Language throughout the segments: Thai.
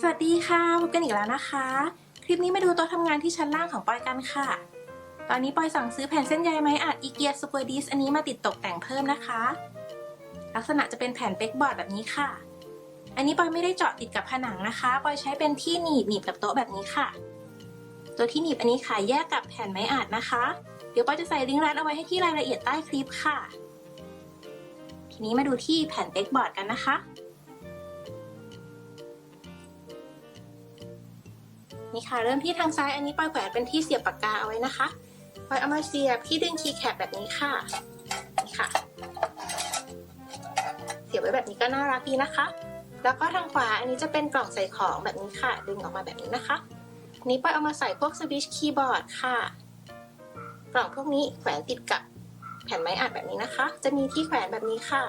สวัสดีค่ะ พบกันอีกแล้วนะคะ คลิปนี้มาดูโต๊ะทำงานที่ชั้นล่างของปอยกันค่ะ ตอนนี้ปอยสั่งซื้อแผ่นเส้นใยไม้อัดอีเกียซูเปอร์ดิสอันนี้มาติดตกแต่งเพิ่มนะคะ ลักษณะจะเป็นแผ่นเป๊กบอร์ดแบบนี้ค่ะ อันนี้ปอยไม่ได้เจาะติดกับผนังนะคะปอยใช้เป็นที่หนีบหนีบกับโต๊ะแบบนี้ค่ะ ตัวที่หนีบอันนี้ขายแยกกับแผ่นไม้อัดนะคะ เดี๋ยวปอยจะใส่ลิงก์ร้านเอาไว้ให้ที่รายละเอียดใต้คลิปค่ะ ทีนี้มาดูที่แผ่นเป๊กบอร์ดกันนะคะ นี่ค่ะ เริ่มที่ทางซ้ายอันนี้ปอยแขวนเป็นที่เสียบปากกาเอาไว้นะคะปอยเอามาเสียบที่ดึงคีย์แคปแบบนี้ค่ะนี่ค่ะ เสียบไว้แบบนี้ก็น่ารักดีนะคะ แล้วก็ทางขวาอันนี้จะเป็นกล่องใส่ของแบบนี้ค่ะ ดึงออกมาแบบนี้นะคะนี้ปอยเอามาใส่พวกสวิชคีย์บอร์ดค่ะ กล่องพวกนี้แขวนติดกับแผ่นไม้อัดแบบนี้นะคะ จะมีที่แขวนแบบนี้ค่ะ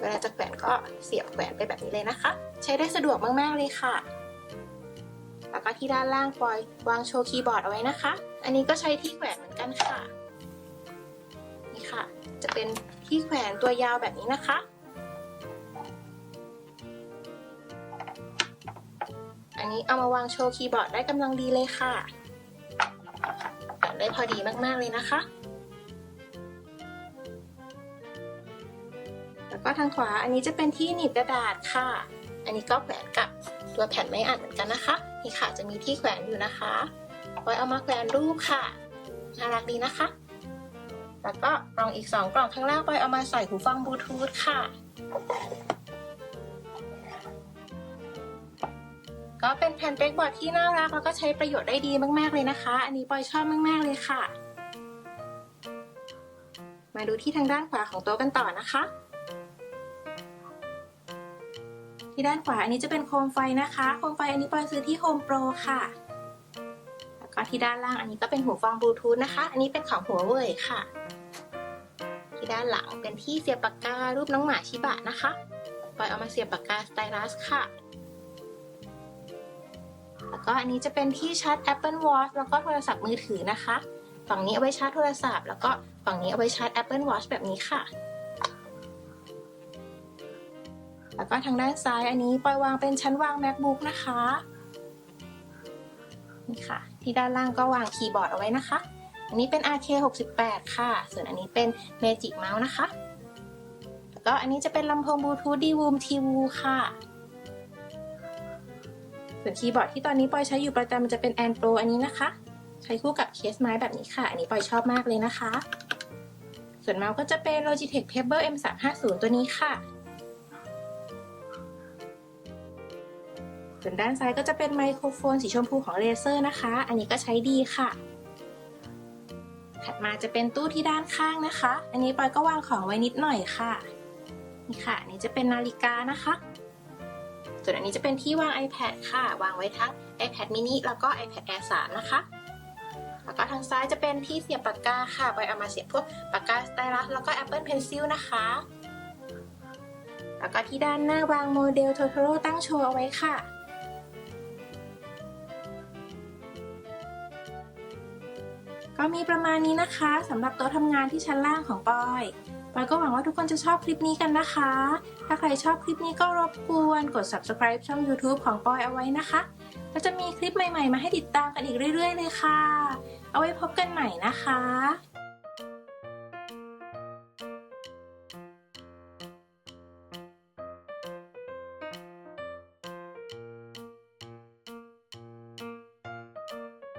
เวลาจะแขวนก็เสียบแขวนไปแบบนี้เลยนะคะ ใช้ได้สะดวกมาก ๆ เลยค่ะ แล้วก็ที่ด้านล่างปอยวางโชว์คีย์บอร์ดเอาไว้นะคะ อันนี้ก็ใช้ที่แขวนเหมือนกันค่ะ นี่ค่ะ จะเป็นที่แขวนตัวยาวแบบนี้นะคะ อันนี้เอามาวางโชว์คีย์บอร์ดได้กำลังดีเลยค่ะแขวนได้พอดีมากๆเลยนะคะ แล้วก็ทางขวาอันนี้จะเป็นที่หนีบกระดาษค่ะ อันนี้ก็แขวนกับตัวแผ่นไม้อัดเหมือนกันนะคะ นี่ค่ะจะมีที่แขวนอยู่นะคะ ไว้เอามาแขวนรูปค่ะ น่ารักดีนะคะ แล้วก็กล่องอีก 2 กล่องข้างล่างไปเอามาใส่หูฟังบลูทูธค่ะ ก็เป็นแผ่นเป๊กบอร์ดที่น่ารักแล้วก็ใช้ประโยชน์ได้ดีมาก ๆ เลยนะคะ อันนี้ปอยชอบมาก ๆ เลยค่ะ มาดูที่ทางด้านขวาของโต๊ะกันต่อนะคะ ที่ด้านขวาอันนี้จะเป็นโคมไฟนะคะ โคมไฟอันนี้ปอยซื้อที่โฮมโปรค่ะ แล้วก็ที่ด้านล่างอันนี้ก็เป็นหูฟังบลูทูธนะคะ อันนี้เป็นของหัวเว่ยค่ะ ที่ด้านหลังเป็นที่เสียบปากการูปน้องหมาชิบะนะคะปอยเอามาเสียบปากกาสไตลัสค่ะ แล้วก็อันนี้จะเป็นที่ชาร์จ Apple Watch แล้วก็โทรศัพท์มือถือนะคะ ฝั่งนี้เอาไว้ชาร์จโทรศัพท์ แล้วก็ฝั่งนี้เอาไว้ชาร์จ Apple Watch แบบนี้ค่ะ แล้วก็ทางด้านซ้ายอันนี้ปล่อยวางเป็นชั้นวาง macbook นะคะนี่ค่ะ ที่ด้านล่างก็วางคีย์บอร์ดเอาไว้นะคะ อันนี้เป็น RK68 ค่ะ ส่วนอันนี้เป็น Magic Mouse นะคะ แล้วก็อันนี้จะเป็นลำโพงบลูทูธ D-Woom T-Woo ค่ะส่วนคีย์บอร์ดที่ตอนนี้ปอยใช้อยู่ประจำมันจะเป็น a n Pro อันนี้นะคะ ใช้คู่กับเคสไม้แบบนี้ค่ะ อันนี้ปอยชอบมากเลยนะคะ ส่วนเมาส์ก็จะเป็น Logitech Pebble M350 ตัวนี้ค่ะ ส่วนด้านซ้ายก็จะเป็นไมโครโฟนสีชมพูของเลเซอร์นะคะ อันนี้ก็ใช้ดีค่ะ ถัดมาจะเป็นตู้ที่ด้านข้างนะคะ อันนี้ปอยก็วางของไว้นิดหน่อยค่ะ นี่ค่ะ อันนี้จะเป็นนาฬิกานะคะ ส่วนอันนี้จะเป็นที่วาง iPad ค่ะ วางไว้ทั้ง iPad mini แล้วก็ iPad Air 3 นะคะ แล้วก็ทางซ้ายจะเป็นที่เสียบปากกาค่ะปอยเอามาเสียบพวกปากกาสไตลัสแล้วก็ Apple Pencil นะคะแล้วก็ที่ด้านหน้าวางโมเดล Totoro ตั้งโชว์เอาไว้ค่ะ ก็มีประมาณนี้นะคะสำหรับโต๊ะทำงานที่ชั้นล่างของปอยปอยก็หวังว่าทุกคนจะชอบคลิปนี้กันนะคะ ถ้าใครชอบคลิปนี้ก็รบกวนกด subscribe ช่อง YouTube ของปอยเอาไว้นะคะก็จะมีคลิปใหม่ๆ มาให้ติดตามกันอีกเรื่อย ๆ เลยค่ะ เอาไว้พบกันใหม่นะคะ